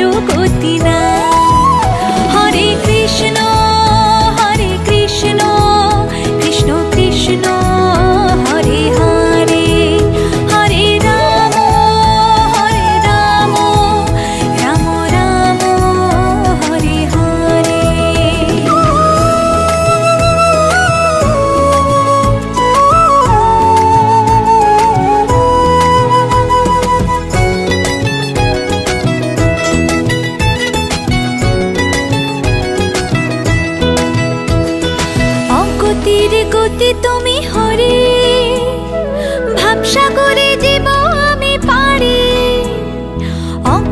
কারও গতি না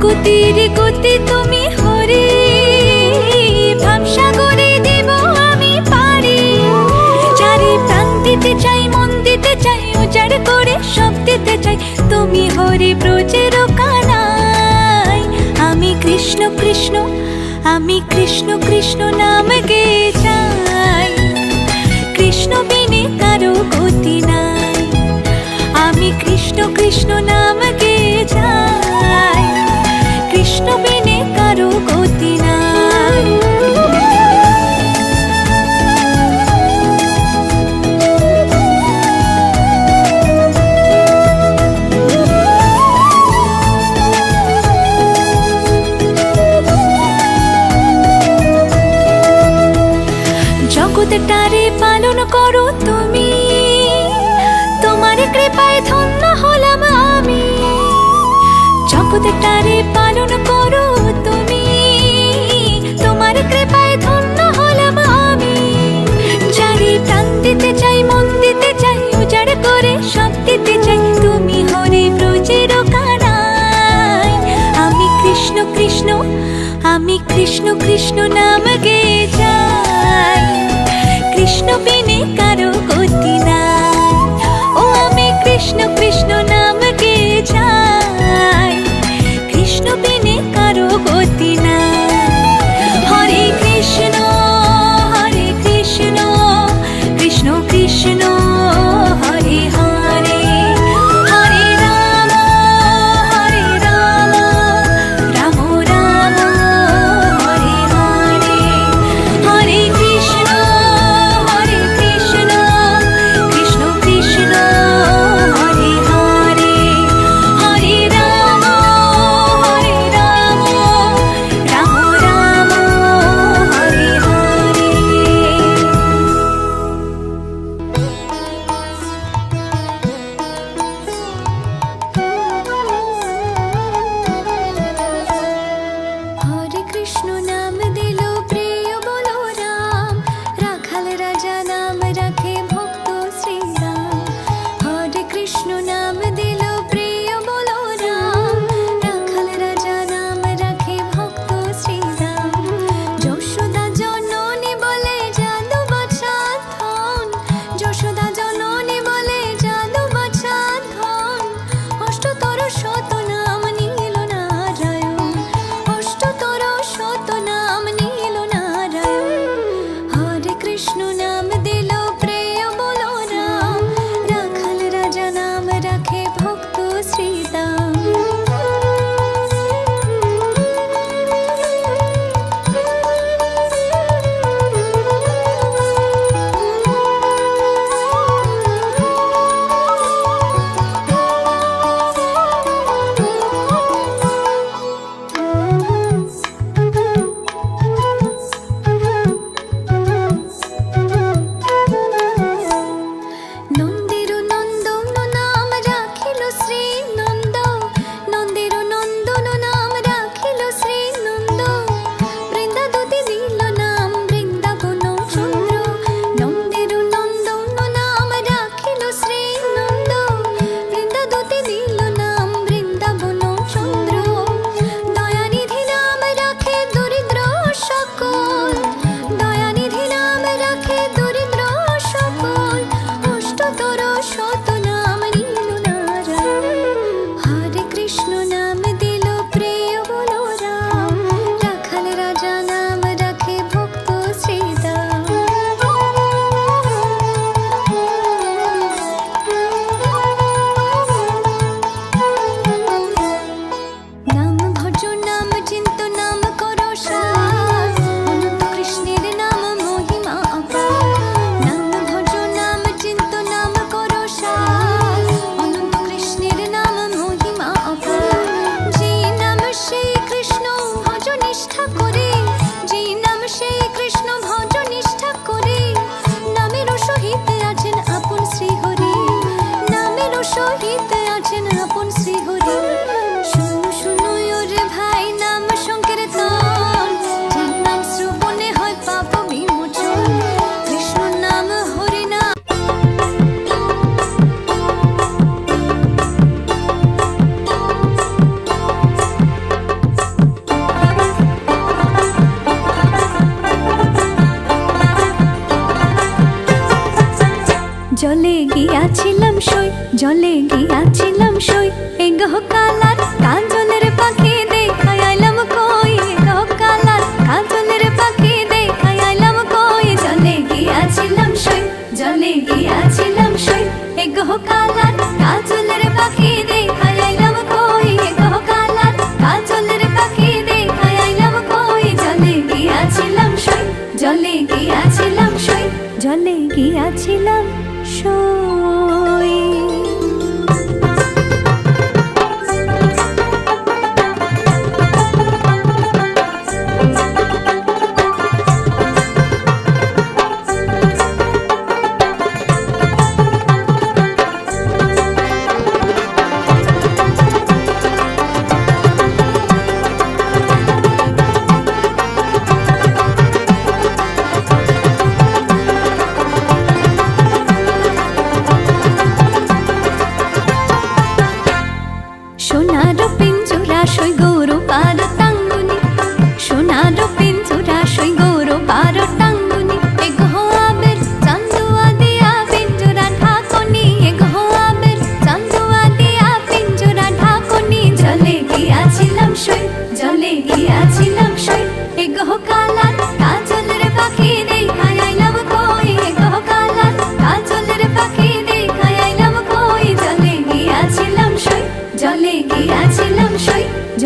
গতির গতি তুমি হরি। ভাবসাগরে দেব আমি পারি। চারি প্রাণ দিতে চাই, মন দিতে চাই উজাড় করে সব দিতে চাই, তুমি হরি ব্রজের কানাই আমি কৃষ্ণ কৃষ্ণ, আমি কৃষ্ণ কৃষ্ণ নাম গে যাই তারে পালন করো তুমি। তোমার কৃপায় ধন্য হলাম আমি। জগতে পালন করো তুমি। তোমার কৃপায় ধন্য হলাম আমি। যারে প্রাণ দিতে চাই, মন দিতে চাই উজাড় করে সব দিতে চাই, তুমি হরে ব্রজের কানাই আমি কৃষ্ণ কৃষ্ণ, আমি কৃষ্ণ কৃষ্ণ নাম গেছি জলে গিয়াছিলাম সই। এগহ কালার কাজলের পাখি দেখাই আইলাম কই? এগহ কালার কাজলের পাখি দেখাই আইলাম কই? জলে গিয়াছিলাম সই, জলে গিয়াছিলাম সই। এগহ কালার কাজলের পাখি দেখাই আইলাম কই? এগহ কালার কাজলের পাখি দেখাই আইলাম কই? জলে গিয়াছিলাম সই, জলে গিয়াছিলাম সই, জলে গিয়াছিলাম সই।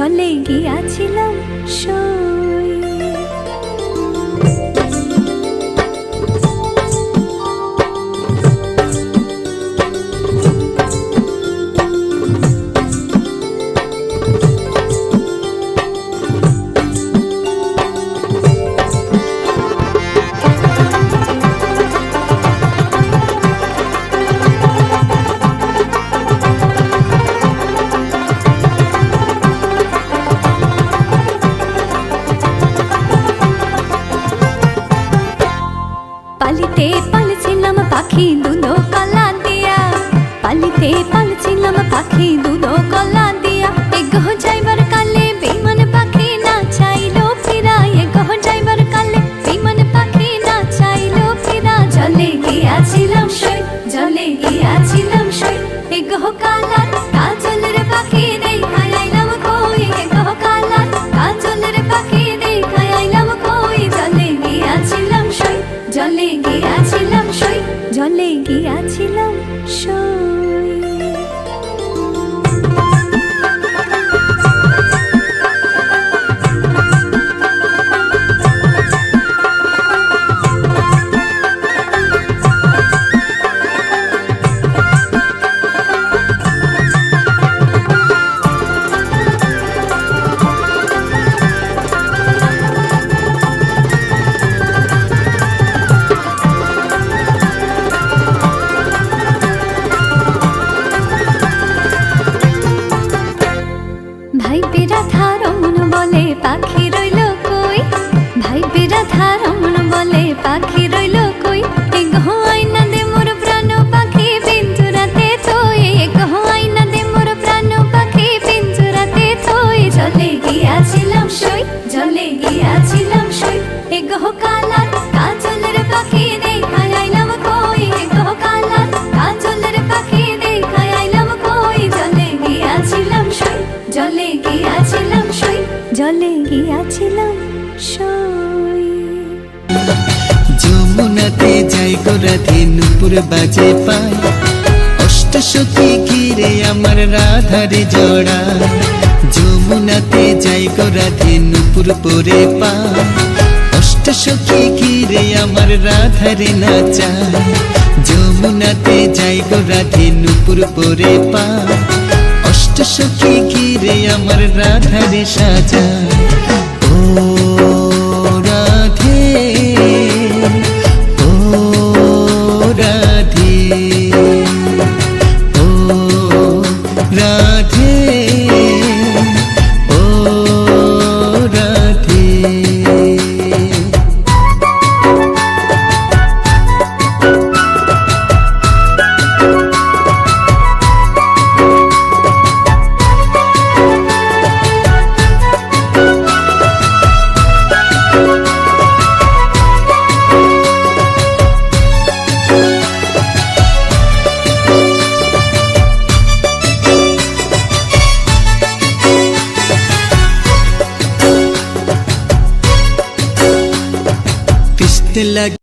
জলে গিয়াছিলাম। দুধো কলা দিয়া পালিতে পালছিলাম পাখি দুধো কলা দিয়া। এগহ ধারমন বলে পাখি গিয়াছিলাম সই। যমুনাতে যাই গো রাধে নুপুর বাজে পায় অষ্ট সখী ঘিরে আমার রাধারে জড়া। যমুনাতে যাই গো রাধে নুপুর পরে পায় অষ্ট সখী ঘিরে আমার রাধারে নাচায় যমুনাতে যাই গো রাধে নুপুর পরে অষ্ট সখী কিরে আমার রাধারে সাজায় दिल लग